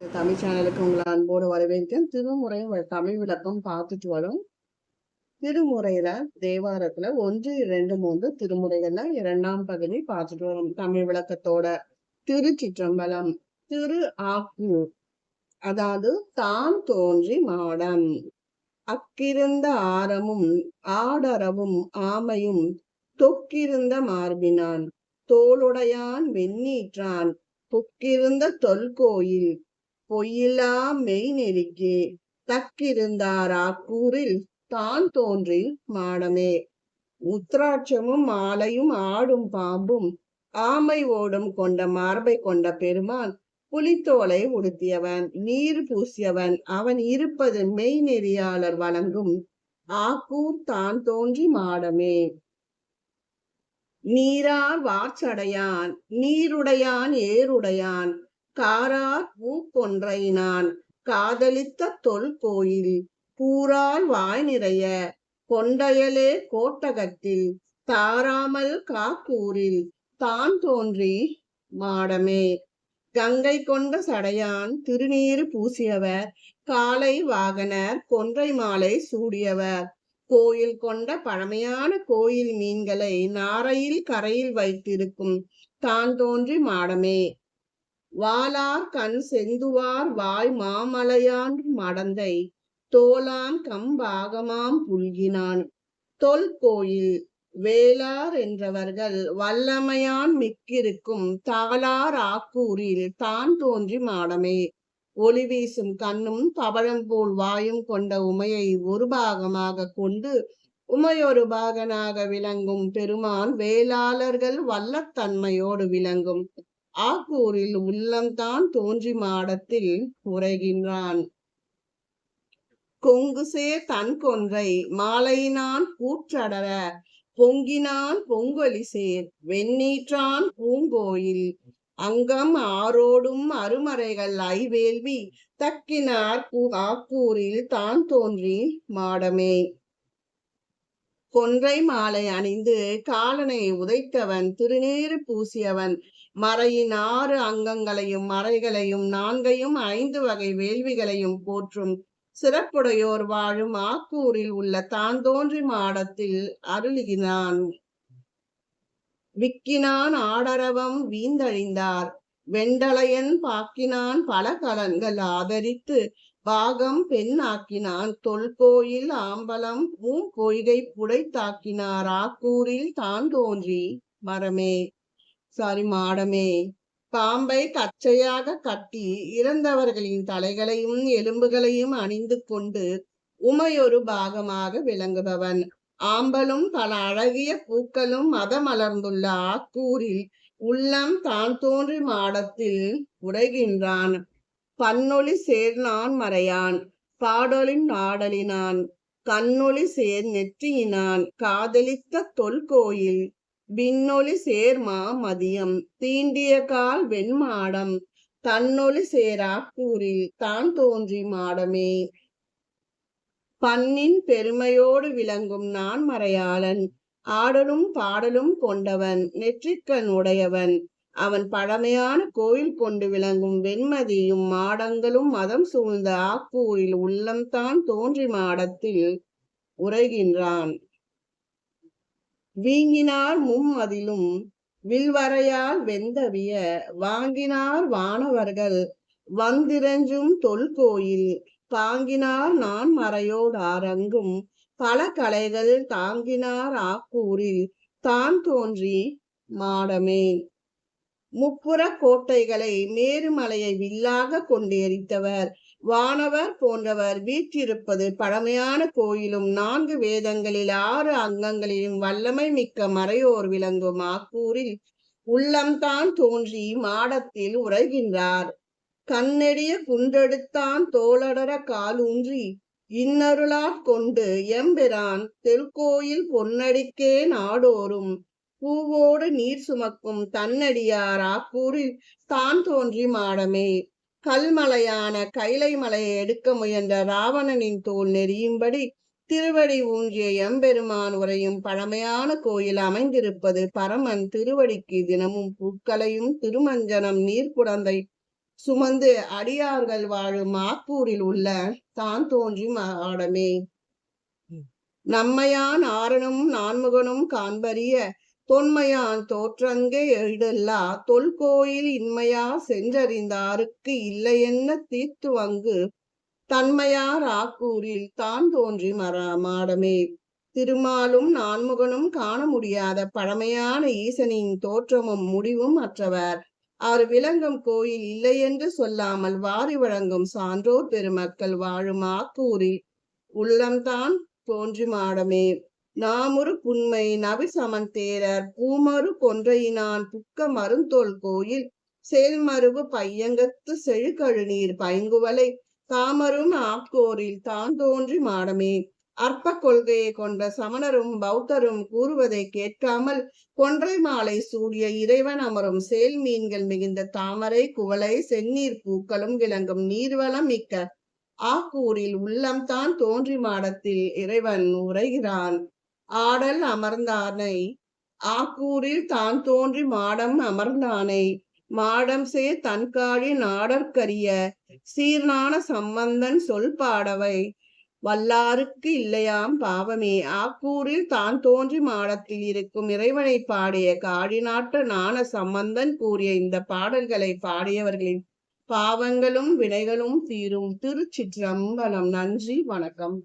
தமிழ் சேனலுக்கு உங்களை அன்போடு வரவேற்கிறேன். திருமுறை தமிழ் விளக்கம் பார்த்துட்டு வரும். திருமுறையில தேவாரத்துல ஒன்று இரண்டு மூன்று திருமுறைகள்ல இரண்டாம் பகுதி பார்த்துட்டு வரும். தமிழ் விளக்கத்தோட திருச்சிற்றம்பலம் திரு ஆக்கு அதாவது தான் தோன்றி மாடன். அக்கிருந்த ஆரமும் ஆடரவும் ஆமையும் தொக்கிருந்த மார்பினான். தோளுடையான் வெண்ணீற்றான் புக்கிருந்த தொல்கோயில் பொய்யிலா மெய் நெருக்கே. தக்கிருந்தார் ஆக்கூரில் தான் தோன்றி மாடமே. உத்ராட்சமும் மாலையும் ஆடும் பாம்பும் ஆமை ஓடும் கொண்ட மார்பை கொண்ட பெருமான் புலித்தோலை உடுத்தியவன் நீர் பூசியவன். அவன் இருப்பது மெய் நெறியாளர் வழங்கும் ஆக்கூர் தான் தோன்றி மாடமே. நீரார் வாச்சடையான் நீருடையான் ஏருடையான். காரார் பூப்பொன்றையினான். காதலித்த தொல் கோயில். பூரால் வாய் நிறைய. கொண்டயலே கோட்டகத்தில். தாராமல் காக்கூரில். தான் தோன்றி மாடமே. கங்கை கொண்ட சடையான் திருநீறு பூசியவர். காலை வாகனர் கொன்றை மாலை சூடியவர். கோயில் கொண்ட பழமையான கோயில் மீன்களை நாரையில் கரையில் வைத்திருக்கும். தான் தோன்றி மாடமே. வாலார் கண் செந்துவார் வாய் மாமலையான் மடந்தை தோலான் கம்பாகமாம் புல்கினான். தொல் கோயில் வேளார் என்றவர்கள் வல்லமையான் மிக்கிருக்கும் தாளார் ஆக்கூரில் தான் தோன்றி மாடமே. ஒளி வீசும் கண்ணும் பவழம் போல் வாயும் கொண்ட உமையை ஒரு பாகமாக கொண்டு உமையொரு பாகனாக விளங்கும் பெருமான் வேளாளர்கள் வல்லத்தன்மையோடு விளங்கும். ஆக்கூரில் உள்ளம்தான் தோன்றி மாடத்தில் உரைகின்றான். கொங்குசே தன் கொன்றை மாலையினான் கூற்றடர பொங்கினான் பொங்கொலி சேர் வெண்ணீற்றான் பூங்கோயில் அங்கம் ஆரோடும் அருமறைகள் ஐவேள்வி தக்கினார் ஆக்கூரில் தான் தோன்றி மாடமே. கொன்றை மாலை அணிந்து காலனை உதைத்தவன் திருநீறு பூசியவன் மறையின் ஆறு அங்கங்களையும் மறைகளையும் நான்கையும் ஐந்து வகை வேள்விகளையும் போற்றும் சிறப்புடையோர் வாழும் ஆக்கூரில் உள்ள தான் தோன்றி மாடத்தில் அருளுகிறான் விக்கினான் ஆடரவம் வீந்தழிந்தார். வெண்டளையன் பாக்கினான் பல கலன்கள் ஆதரித்து பாகம் பெண் ஆக்கினான் தொல்கோயில் ஆம்பலம் பூங்கொய்கை புடைத்தாக்கினார். ஆக்கூரில் தான் தோன்றி மரமே. சாரி மாடமே. பாம்பை கச்சையாக கட்டி இறந்தவர்களின் தலைகளையும் எலும்புகளையும் அணிந்து கொண்டு உமையொரு பாகமாக விளங்குபவன். ஆம்பலும் பல அழகிய பூக்களும் மதமலர்ந்துள்ள ஆக்கூரில் உள்ளம் தான் தோன்றி மாடத்தில் உடைகின்றான். பன்னொளி சேர்நான் மறையான் பாடலின் நாடலினான் கண்ணொளி சேர் நெற்றியினான் காதலித்த தொல்கோயில் விண்ணொளி சேர்மா மதியம் தீண்டிய கால் வெண்மாடம் தன்னொளி சேராக்கூரில் தான் தோன்றி மாடமே. பண்ணின் பெருமையோடு விளங்கும் நான் மறையாளன் ஆடலும் பாடலும் கொண்டவன் நெற்றிக்கண் உடையவன். அவன் பழமையான கோயில் கொண்டு விளங்கும் வெண்மதியும் மாடங்களும் மதம் சூழ்ந்த ஆக்கூரில் உள்ளம்தான் தோன்றி மாடத்தில் உரைகின்றான். வீங்கினார் மும்மதிலும் வில்வரையால் வெந்தவிய வாங்கினார் வானவர்கள் வந்திரஞ்சும் தொல்கோயில் தாங்கினார் நான் மறையோடு ஆரங்கும் பல கலைகள் தாங்கினார் ஆக்கூரில் தான் தோன்றி மாடமே. முப்புற கோட்டைகளை மேருமலையை வில்லாக கொண்டு எரித்தவர் வானவர் போன்றவர் வீற்றிருப்பது பழமையான கோயிலும் நான்கு வேதங்களில் ஆறு அங்கங்களிலும் வல்லமை மிக்க மறையோர் விளங்கும் ஆக்கூரில் உள்ளம்தான் தோன்றி மாடத்தில் உரைகின்றார் கண்ணெடிய குன்றெடுத்தான் தோளடர காலூன்றி இன்னருளாற் கொண்டு எம்பெரான் தெற்கோயில் பொன்னடிக்கே நாடோறும் பூவோடு நீர் சுமக்கும் தன்னடியார் ஆக்கூரில் தான் தோன்றி மாடமே. கல்மலையான கைலை மலையை எடுக்க முயன்ற ராவணனின் தோல் நெறியும்படி திருவடி ஊன்றிய எம்பெருமான் உரையும் பழமையான கோயில் அமைந்திருப்பது பரமன் திருவடிக்கு தினமும் பூக்களையும் திருமஞ்சனம் நீர்க்குடந்தை சுமந்து அடியார்கள் வாழும் ஆக்கூரில் உள்ள தான் தோன்றி மாடமே நம்மையான் ஆரனும் நான்முகனும் காண்பறிய தொன்மையான் தோற்றங்கே எழுதல்லா தொல்கோயில் இன்மையா சென்றறிந்தாருக்கு இல்லையென்ன தீர்த்து வங்கு தன்மையார் ஆக்கூரில் தான் தோன்றி மரா மாடமே. திருமாலும் நான்முகனும் காண முடியாத பழமையான ஈசனின் தோற்றமும் முடிவும் அற்றவர். அவர் விளங்கும் கோயில் இல்லை என்று சொல்லாமல் வாரி வழங்கும் சான்றோர் பெருமக்கள் வாழும் ஆக்கூரில் உள்ளம்தான் தோன்றி மாடமே. நாமுரு புன்மை நவி தேரர் பூமரு கொன்றையினான் புக்க மருந்தோல் கோயில். செயல்மருவு பையங்கத்து செழுக்கழுநீர் பைங்குவலை. தாமரும் ஆக்கோரில் தான் தோன்றி மாடமே. அற்ப கொள்கையை கொண்ட சமணரும் பௌத்தரும் கூறுவதை கேட்காமல் கொன்றை மாலை சூடிய இறைவன் அமரும் சேல் மீன்கள் மிகுந்த தாமரை குவளை செந்நீர் பூக்களும் விளங்கும் நீர்வளம் மிக்க ஆக்கூரில் உள்ளம்தான் தோன்றி மாடத்தில் இறைவன் உரைகிறான். ஆடல் அமர்ந்தானை. ஆக்கூரில் தான் தோன்றி மாடம் அமர்ந்தானை. மாடம் சே தன்காழி நாடற்கரிய சீர்நாண சம்பந்தன் சொல் பாடவை. வல்லாருக்கு இல்லையாம் பாவமே. ஆக்கூரில் தான் தோன்றி மாடத்தில் இருக்கும் இறைவனை பாடிய காடிநாட்டு நாண சம்பந்தன் கூறிய இந்த பாடல்களை பாடியவர்களின் பாவங்களும் வினைகளும் தீரும். திருச்சிற்றம்பலம். நன்றி. வணக்கம்.